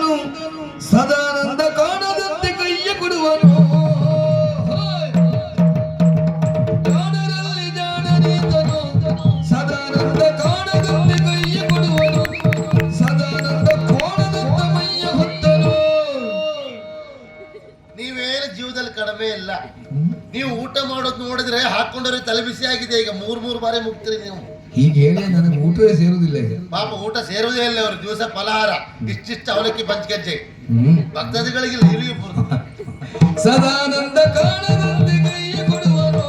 ಹುತ್ತನು ಸದಾನಂದ ಕಾಣದಂತೆ ಕೈಯ ಕೊಡುವನು. ಜಾಣರಲ್ಲಿ ಜಾಣನೀತನು ಸದಾನಂದ ಕಾಣದಂತೆ ಕೈಯ ಕೊಡುವನು. ಸದಾನಂದ ಹೊತ್ತನು. ಜೀವದಲ್ಲಿ ಇಲ್ಲ. ನೀವು ಊಟ ಮಾಡೋದು ನೋಡಿದ್ರೆ ಹಾಕೊಂಡ್ರೆ ತಲೆ ಬಿಸಿ ಆಗಿದೆ. ಈಗ ಮೂರ್ ಮೂರ್ ಬಾರಿ ಮುಗ್ತೀರಿ ನೀವು. ಈಗ ಹೇಳಿ ನನಗೆ ಊಟವೇ ಸೇರುವುದಿಲ್ಲ ಈಗ. ಪಾಪ ಊಟ ಸೇರುವುದೇ ಇಲ್ಲ ಅವ್ರ ದಿವಸ ಫಲಹಾರ. ಇಷ್ಟಿಷ್ಟು ಅವಲಕ್ಕಿ ಪಂಚಗಜ್ಜೆ. ಭಕ್ತಾದಿಗಳಿಗೆ ಇಲ್ಲಿಗೆ ಸದಾನಂದ ಕಾಣದಂತೆ ಕೈಯ ಕೊಡುವನು.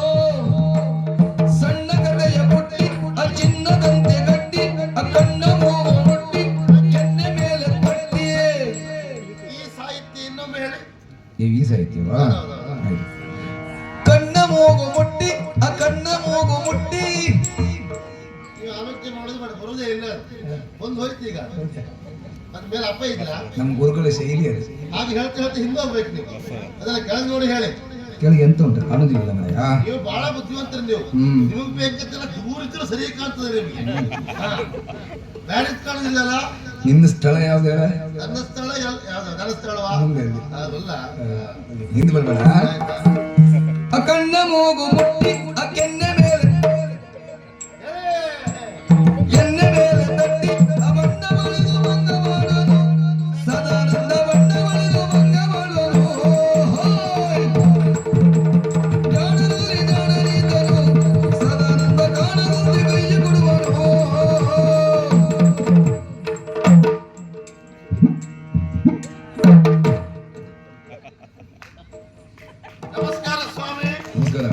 ಸಣ್ಣ ಕಥೆಯ ಪುಟ್ಟಿ ಚಿನ್ನದಂತೆ ಗಟ್ಟಿ ಆ ಕಣ್ಣ ಮೂಗು ಮುಟ್ಟಿ ಕೆನ್ನೆ ಮೇಲೆ ಪಟ್ಟಿಯೇ. ಈ ಸಾಹಿತ್ಯ ಇನ್ನೊಮ್ಮೆ ಹೇಳಿ. ನೀವು ಈ ಸಾಹಿತ್ಯವಾ? ಮೂಗು ಮುಟ್ಟಿ ಆ ಕಣ್ಣ ಮೂಗು ಮುಟ್ಟಿ. ನೀವು ಆಲೋಚನೆ ಮಾಡೋದು ಬೇಡ ಬರುವುದೇ ಇಲ್ಲ ಒಂದು ಹೋಯ್ತು ಈಗ. ಅದ್ ಮೇಲೆ ಅಪ್ಪ ಇಲ್ಲ ನಮ್ಮ ಗುರುಗಳ ಶೈಲಿ ಅದು ಹೇಳ್ತಾ ಹೇಳ್ತಾ ಹಿಂದೆ ಹೋಗ್ಬೇಕು ನೀವು. ಅದೆಲ್ಲ ಕೆಳಗೆ ನೋಡಿ ಹೇಳಿ. ಕೆಳಗೆ ಎಂತ ಉಂಟು? ಕಾಣುದಿಲ್ಲ ಮನೆಯ ನೀವು ಬಹಳ ಬುದ್ಧಿವಂತರು ನೀವು. ಹ್ಮ್. ನಿಮಗ್ ಬೇಕಂತೆಲ್ಲ ದೂರ ಇದ್ರೆ ಸರಿ ಕಾಣ್ತದೆ ನಿಮ್ಗೆ. ಹಾ. ಬ್ಯಾಡಿದ್ ಕಾಣುದಿಲ್ಲಲ್ಲ? ನಿನ್ನ ಸ್ಥಳ ಯಾವ್ದು ಹೇಳ? ನನ್ನ ಸ್ಥಳ ಯಾವ್ದು? ನನ್ನ ಸ್ಥಳವಾ? ಅದಲ್ಲ. ಹಿಂದೆ ಬರ್ಬೇಡ. ನಮಸ್ಕಾರ ಸ್ವಾಮಿ ನಮಸ್ಕಾರ